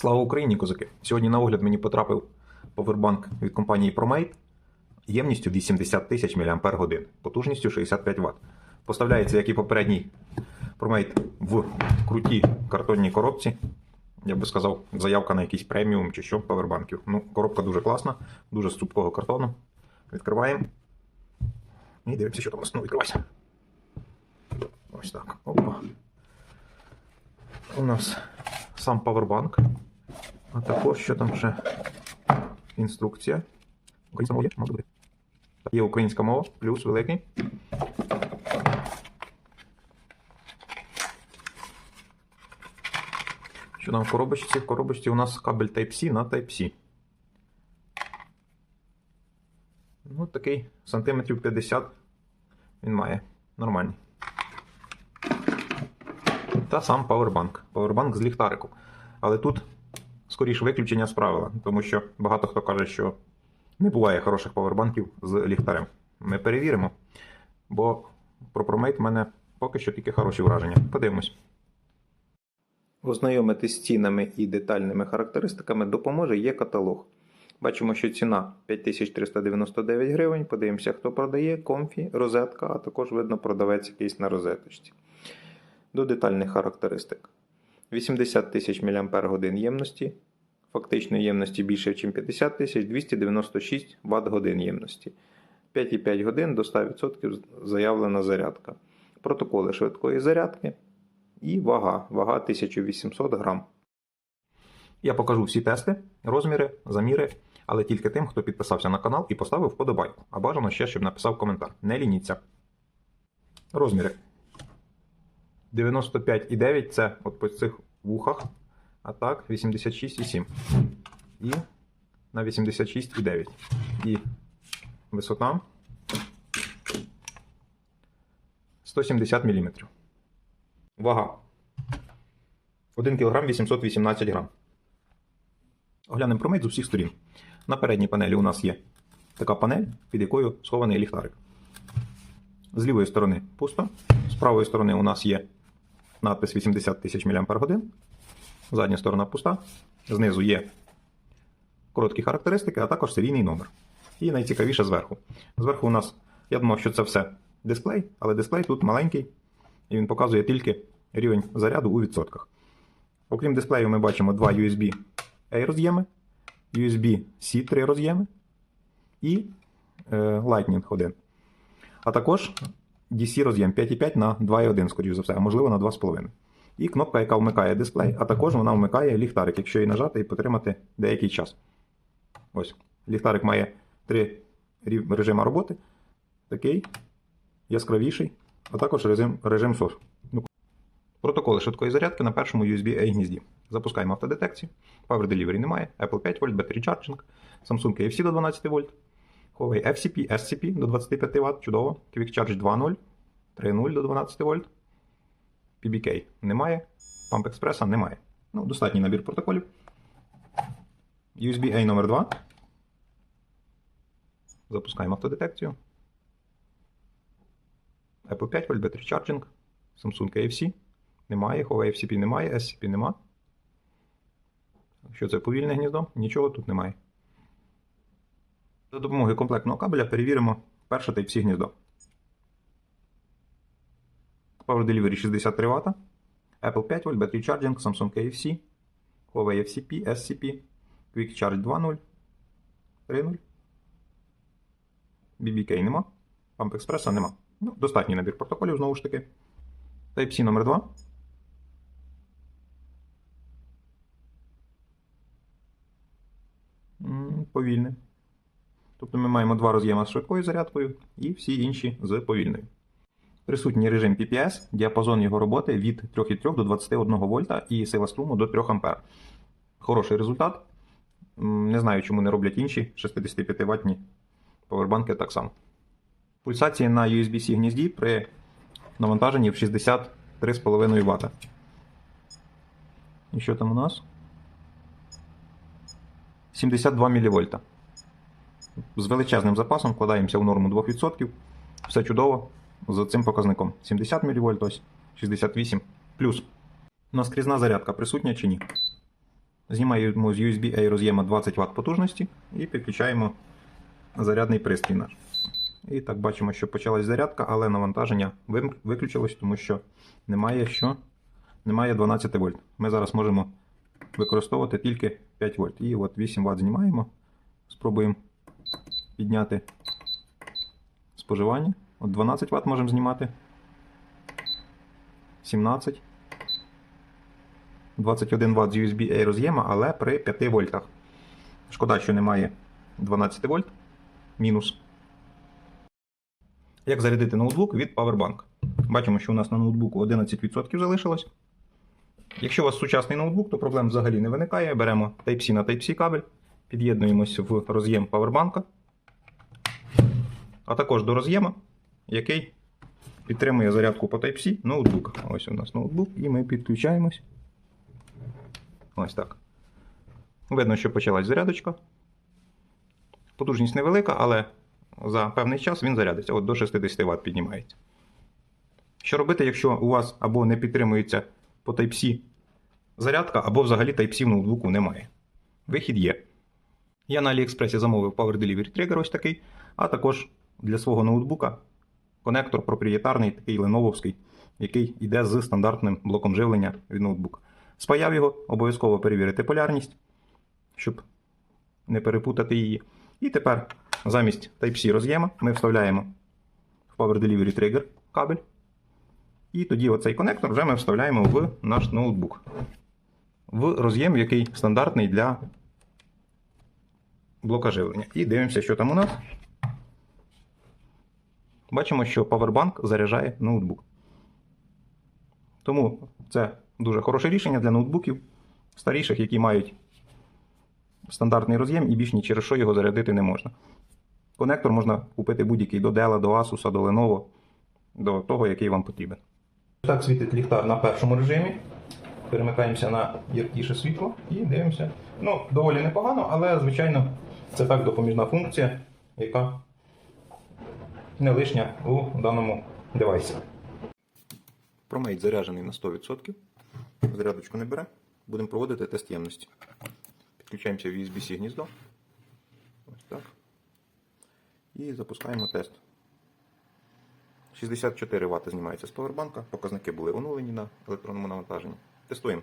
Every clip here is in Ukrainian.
Слава Україні, козаки! Сьогодні на огляд мені потрапив повербанк від компанії Promate ємністю 80 тисяч мАч, потужністю 65 Вт. Поставляється, як і попередній Promate, в крутій картонній коробці. Я би сказав, заявка на якийсь преміум чи що повербанків. Ну, коробка дуже класна, дуже з цупкого картону. Відкриваємо. І дивимося, що там у. Ну, відкривайся. Ось так. Опа. У нас сам павербанк. А також що там ще інструкція. Українська мова є? Мабуть бути. Є українська мова, плюс великий. Що там в коробочці? В коробочці у нас кабель Type-C на Type-C. Ну, такий сантиметрів 50 він має. Нормальний. Та сам павербанк. Павербанк з ліхтарику. Але тут скоріше виключення з правила, тому що багато хто каже, що не буває хороших павербанків з ліхтарем. Ми перевіримо, бо про Promate в мене поки що тільки хороші враження. Подивимось. Ознайомитись з цінами і детальними характеристиками допоможе є каталог. Бачимо, що ціна 5399 гривень. Подивимося, хто продає, комфі, розетка, а також видно продавець якийсь на розеточці. До детальних характеристик. 80 тисяч мАч ємності, фактичної ємності більше, ніж 50 тисяч, 296 Вт годин ємності. 5,5 годин до 100% заявлена зарядка. Протоколи швидкої зарядки і вага. Вага 1800 грам. Я покажу всі тести, розміри, заміри, але тільки тим, хто підписався на канал і поставив вподобайку. А бажано ще, щоб написав коментар. Не лініться. Розміри. 95,9 це от по цих вухах. А так, 86,7. І на 86,9. І висота 170 мм. Вага. 1 кг 818 г. Оглянемо промить з усіх сторін. На передній панелі у нас є така панель, під якою схований ліхтарик. З лівої сторони пусто. З правої сторони у нас є надпис 80 тисяч мАч. Задня сторона пуста. Знизу є короткі характеристики, а також серійний номер. І найцікавіше зверху. Зверху у нас, я думав, що це все дисплей, але дисплей тут маленький, і він показує тільки рівень заряду у відсотках. Окрім дисплею, ми бачимо два USB A роз'єми, USB-C 3 роз'єми і е, Lightning 1. А також DC роз'єм 5,5 на 2,1, скоріш за все, а можливо на 2,5. І кнопка, яка вмикає дисплей, а також вона вмикає ліхтарик, якщо її нажати і потримати деякий час. Ось. Ліхтарик має три режими роботи. Такий яскравіший, а також режим, режим SOS. Ну, Протоколи швидкої зарядки на першому USB-A гнізді. Запускаємо автодетекцію. Power Delivery немає. Apple 5 вольт, Battery Charging, Samsung NFC до 12 вольт, Huawei FCP, SCP до 25 Вт, чудово. Quick Charge 2.0, 3.0 до 12 вольт. PBK немає. Pump Express немає. Ну, достатній набір протоколів. USB-A номер 2. Запускаємо автодетекцію. Apple 5 вольт, Battery Charging, Samsung AFC. Немає, Huawei FCP немає, SCP нема. Якщо це повільне гніздо, нічого тут немає. За допомогою комплектного кабеля перевіримо перше Type-C гніздо. Power Delivery 63 Вт, Apple 5 вольт, Battery Charging, Samsung AFC, Huawei FCP, SCP, Quick Charge 2.0, 3.0. BBK нема. Pump Express нема. Ну, достатній набір протоколів знову ж таки. Type-C номер 2. М, Повільне. Тобто ми маємо два роз'єми з швидкою зарядкою і всі інші з повільною. Присутній режим PPS, діапазон його роботи від 3,3 до 21 вольта і сила струму до 3 А. Хороший результат. Не знаю, чому не роблять інші 65 ватні повербанки так само. Пульсації на USB-C гнізді при навантаженні в 63,5 Вт. І що там у нас? 72 мВ. З величезним запасом вкладаємося в норму 2%. Все чудово з цим показником. 70 мВ, ось 68 плюс. Наскрізна зарядка присутня чи ні? Знімаємо з USB-A роз'єма 20 Вт потужності і підключаємо зарядний пристрій наш. І так бачимо, що почалась зарядка, але навантаження виключилось, тому що немає що? Немає 12 вольт. Ми зараз можемо використовувати тільки 5 вольт. І от 8 Вт знімаємо. Спробуємо підняти споживання. От 12 Вт можемо знімати. 17. 21 Вт з USB-A роз'єма, але при 5 вольтах. Шкода, що немає 12 вольт. Мінус. Як зарядити ноутбук від Powerbank? Бачимо, що у нас на ноутбуку 11% залишилось. Якщо у вас сучасний ноутбук, то проблем взагалі не виникає. Беремо Type-C на Type-C кабель, під'єднуємося в роз'єм Powerbank, а також до роз'єма, який підтримує зарядку по Type-C ноутбука. Ось у нас ноутбук, і ми підключаємось. Ось так. Видно, що почалась зарядочка. Потужність невелика, але за певний час він зарядиться. От до 60 Вт піднімається. Що робити, якщо у вас або не підтримується по Type-C зарядка, або взагалі Type-C в ноутбуку немає? Вихід є. Я на AliExpress замовив Power Delivery Trigger ось такий, а також для свого ноутбука конектор проприєтарний, такий ленововський, який йде з стандартним блоком живлення від ноутбука. Спаяв його, обов'язково перевірити полярність, щоб не перепутати її. І тепер замість Type-C роз'єма ми вставляємо в Power Delivery Trigger кабель. І тоді оцей конектор вже ми вставляємо в наш ноутбук. В роз'єм, який стандартний для блока живлення. І дивимося, що там у нас. Бачимо, що Powerbank заряджає ноутбук. Тому це дуже хороше рішення для ноутбуків старіших, які мають стандартний роз'єм і більш ні через що його зарядити не можна. Конектор можна купити будь-який до Dell, до Asus, до Lenovo, до того, який вам потрібен. Так світить ліхтар на першому режимі. Перемикаємося на яркіше світло і дивимося. Ну, доволі непогано, але, звичайно, це так допоміжна функція, яка не лишня у даному девайсі. Промейт заряджений на 100%. Зарядочку не бере. Будемо проводити тест ємності. Підключаємося в USB-C гніздо. Ось так. І запускаємо тест. 64 Вт знімається з повербанка. Показники були оновлені на електронному навантаженні. Тестуємо.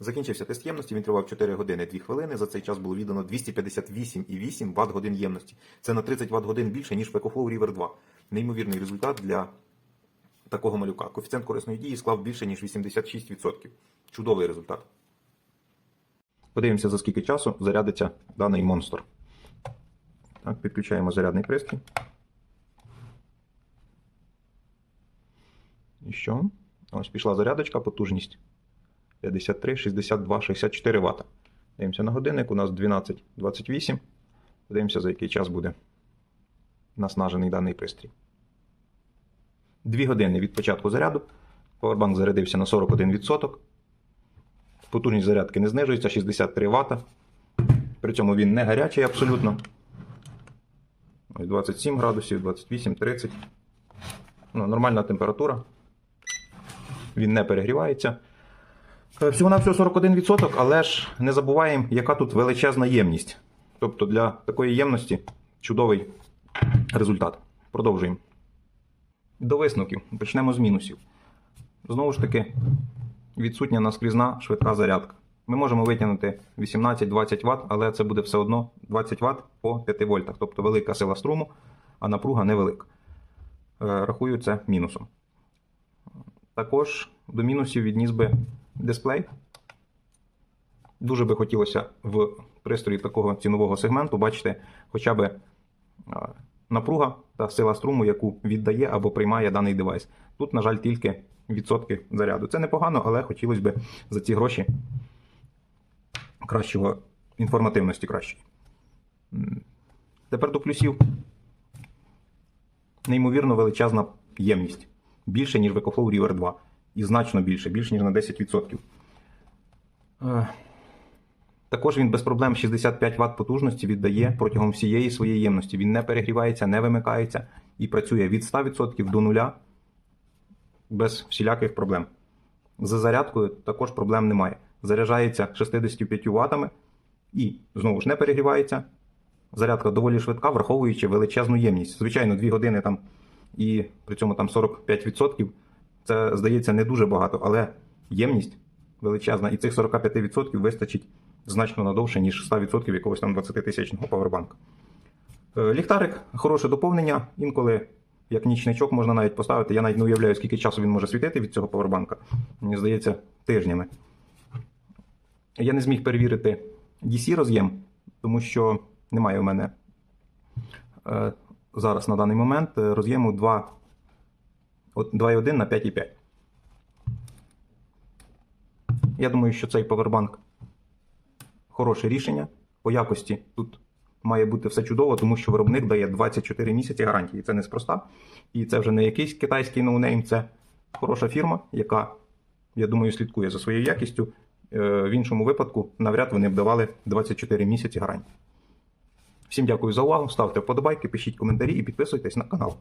Закінчився тест ємності, він тривав 4 години 2 хвилини. За цей час було віддано 258,8 Вт годин ємності. Це на 30 Вт годин більше, ніж в EcoFlow River 2. Неймовірний результат для такого малюка. Коефіцієнт корисної дії склав більше, ніж 86%. Чудовий результат. Подивимося, за скільки часу зарядиться даний монстр. Так, підключаємо зарядний пристрій. І що? Ось пішла зарядочка, потужність. 53, 62, 64 Вт. Дивимося на годинник, у нас 12.28. Подивимося, за який час буде наснажений даний пристрій. 2 години від початку заряду. Powerbank зарядився на 41%. Потужність зарядки не знижується 63 Вт. При цьому він не гарячий абсолютно. Ось 27 градусів, 28, 30. Ну, нормальна температура. Він не перегрівається. Всього на всього 41%, але ж не забуваємо, яка тут величезна ємність. Тобто для такої ємності чудовий результат. Продовжуємо. До висновків. Почнемо з мінусів. Знову ж таки, відсутня наскрізна швидка зарядка. Ми можемо витягнути 18-20 Вт, але це буде все одно 20 Вт по 5 вольтах. Тобто велика сила струму, а напруга невелика. Е, Рахую це мінусом. Також до мінусів відніс би дисплей. Дуже би хотілося в пристрої такого цінового сегменту бачити хоча б напруга та сила струму, яку віддає або приймає даний девайс. Тут, на жаль, тільки відсотки заряду. Це непогано, але хотілося б за ці гроші кращого інформативності кращої. Тепер до плюсів. неймовірно величезна ємність. Більше, ніж в EcoFlow River 2. І значно більше, більше, ніж на 10%. Е, Також він без проблем 65 Вт потужності віддає протягом всієї своєї ємності. Він не перегрівається, не вимикається і працює від 100% до 0 без всіляких проблем. За зарядкою також проблем немає. Заряджається 65 Вт і знову ж не перегрівається. Зарядка доволі швидка, враховуючи величезну ємність. Звичайно, 2 години там і при цьому там 45%. Це здається не дуже багато, але ємність величезна, і цих 45% вистачить значно надовше, ніж 100% якогось там 20-тисячного павербанка. Е, Ліхтарик хороше доповнення. Інколи, як нічничок, можна навіть поставити. Я навіть не уявляю, скільки часу він може світити від цього павербанка. Мені здається, тижнями. Я не зміг перевірити DC роз'єм, тому що немає у мене е, зараз на даний момент е, роз'єму 2, от 2,1 на 5,5. Я думаю, що цей павербанк хороше рішення. По якості тут має бути все чудово, тому що виробник дає 24 місяці гарантії. Це неспроста. І це вже не якийсь китайський ноунейм, це хороша фірма, яка, я думаю, слідкує за своєю якістю. Е, В іншому випадку навряд вони б давали 24 місяці гарантії. Всім дякую за увагу. Ставте вподобайки, пишіть коментарі і підписуйтесь на канал.